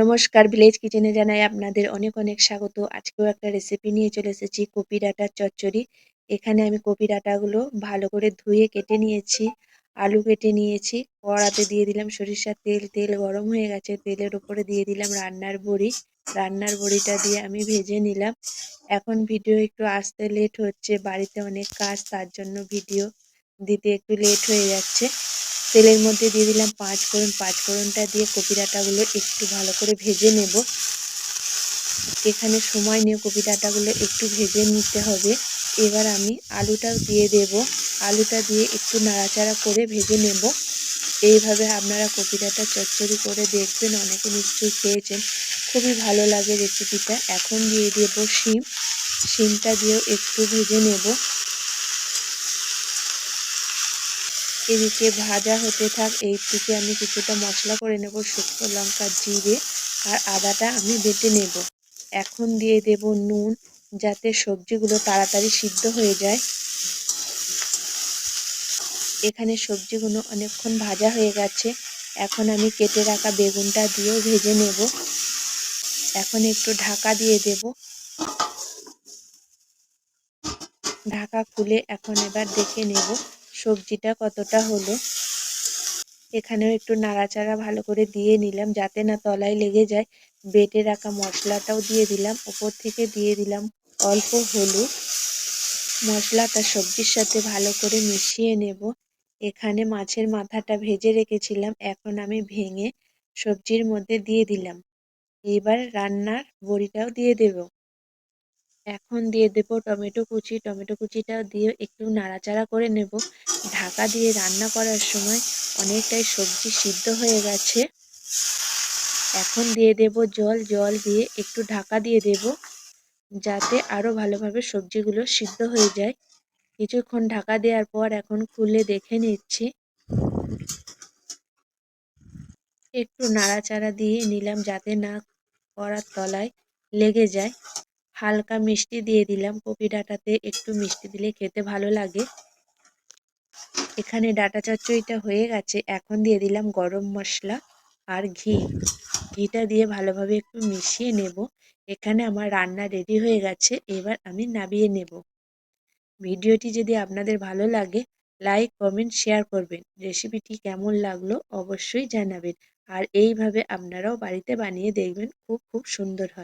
নমস্কার, ভিলেজ কিচেনে জানাই আপনাদের অনেক অনেক স্বাগত। আজকেও একটা রেসিপি নিয়ে চলে এসেছি, কপি ডাঁটার চচ্চড়ি। এখানে আমি কপি ডাঁটাগুলো ভালো করে ধুয়ে কেটে নিয়েছি, আলু কেটে নিয়েছি, কড়াতে দিয়ে দিলাম সরিষার তেল তেল গরম হয়ে গেছে, তেলের উপরে দিয়ে দিলাম রান্নার বড়ি। রান্নার বড়িটা দিয়ে আমি ভেজে নিলাম। এখন ভিডিও একটু আসতে লেট হচ্ছে, বাড়িতে অনেক কাজ, তার জন্য ভিডিও দিতে একটু লেট হয়ে যাচ্ছে। তেলের মধ্যে দিয়ে দিলাম পাঁচ ফোড়ন। পাঁচ ফোড়নটা দিয়ে কপি ডাঁটাগুলো একটু ভালো করে ভেজে নেব। এখানে সময় নিয়ে কপি ডাঁটাগুলো একটু ভেজে নিতে হবে। এবার আমি আলুটাও দিয়ে দেব। আলুটা দিয়ে একটু নাড়াচাড়া করে ভেজে নেব। এইভাবে আপনারা কপি ডাঁটা চচ্চড়ি করে দেখবেন, অনেকে নিশ্চয়ই খেয়েছেন। খুবই ভালো লাগে রেসিপিটা। এখন দিয়ে দেবো শিম। শিমটা দিয়েও একটু ভেজে নেব। এদিকে ভাজা হতে থাক এই দিকে আমি কিছুটা মশলা করে নেব শুকনো লঙ্কা জিরে আর আদাটা আমি বেটে নেব। এখন দিয়ে দেব নুন যাতে সবজিগুলো তাড়াতাড়ি সিদ্ধ হয়ে যায়। এখানে সবজিগুলো অনেকক্ষণ ভাজা হয়ে গেছে। এখন আমি কেটে রাখা বেগুনটা দিয়েও ভেজে নেব। এখন একটু ঢাকা দিয়ে দেব। ঢাকা খুলে এখন এবার দেখে নেব। সবজিটা কতটা হলো, এখানেও একটু নাড়াচাড়া ভালো করে দিয়ে নিলাম যাতে না তলায় লেগে যায়। বেটে রাখা মশলাটাও দিয়ে দিলাম, ওপর থেকে দিয়ে দিলাম অল্প হলুদ। মশলাটা সবজির সাথে ভালো করে মিশিয়ে নেব। এখানে মাছের মাথাটা ভেজে রেখেছিলাম, এখন আমি ভেঙে সবজির মধ্যে দিয়ে দিলাম। এবার রান্নার বড়িটাও দিয়ে দেব। এখন দিয়ে দেব টমেটো কুচি। টমেটো কুচিটা দিয়ে একটু নাড়াচাড়া করে নেব। ঢাকা দিয়ে রান্না করার সময় অনেকটাই সবজি সিদ্ধ হয়ে গেছে। এখন দিয়ে দেব জল। জল দিয়ে একটু ঢাকা দিয়ে দেব যাতে আরও ভালোভাবে সবজিগুলো সিদ্ধ হয়ে যায়। কিছুক্ষণ ঢাকা দেওয়ার পর এখন খুলে দেখে নিচ্ছি। একটু নাড়াচাড়া দিয়ে নিলাম যাতে না করার তলায় লেগে যায়। হালকা মিষ্টি দিয়ে দিলাম। কপি ডাঁটাতে একটু মিষ্টি দিলে খেতে ভালো লাগে। এখানে ডাটা চচ্চড়িটা হয়ে গেছে। এখন দিয়ে দিলাম গরম মশলা আর ঘি। ঘিটা দিয়ে ভালোভাবে একটু মিশিয়ে নেব। এখানে আমার রান্না রেডি হয়ে গেছে। এবার আমি নাবিয়ে নেব। ভিডিওটি যদি আপনাদের ভালো লাগে, লাইক, কমেন্ট, শেয়ার করবেন। রেসিপিটি কেমন লাগল অবশ্যই জানাবেন। আর এইভাবে আপনারাও বাড়িতে বানিয়ে দেখবেন। খুব খুব সুন্দর হয়।